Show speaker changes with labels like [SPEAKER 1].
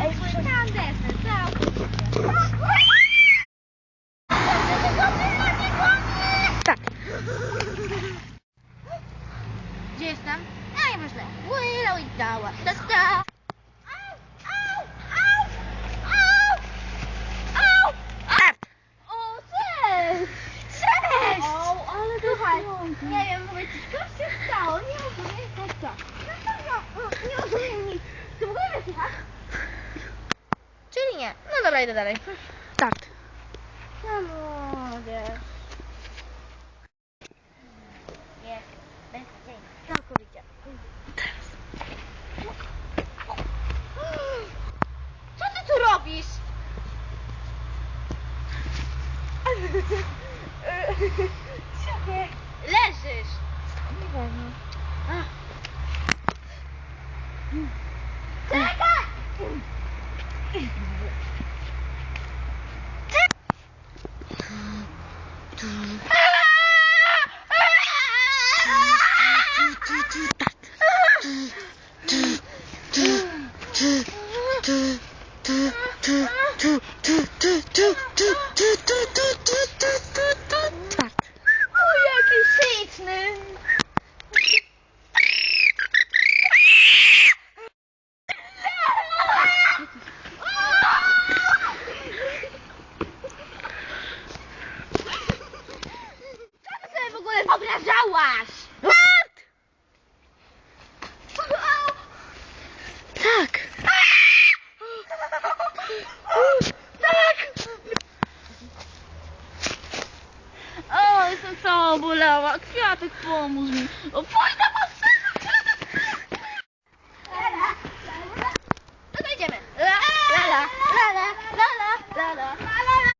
[SPEAKER 1] Ej, słyszałam desę, co? Tak. Gdzie jestem? A, nie. Willow i dała.
[SPEAKER 2] Wiem,
[SPEAKER 1] mówię ci, co się stało? Nie rozumiem, jak to. No to no, nie rozumiem nic. Ty w ogóle mnie słychać? Czyli nie. No dobra, idę dalej.
[SPEAKER 2] Tak.
[SPEAKER 1] Czemu, wiesz? Jest bezpieczny. Całkowicie. Co ty tu robisz? Leżysz.
[SPEAKER 2] Nie wiem.
[SPEAKER 1] Czekaj! トゥト
[SPEAKER 2] ゥトゥトゥトゥトゥトゥトゥトゥトゥトゥ
[SPEAKER 1] w ogóle wyobrażałaś? Tak.
[SPEAKER 2] Tak!
[SPEAKER 1] O, jestem
[SPEAKER 2] cała bolała. Kwiatek, pomóż mi. O,
[SPEAKER 1] pójdź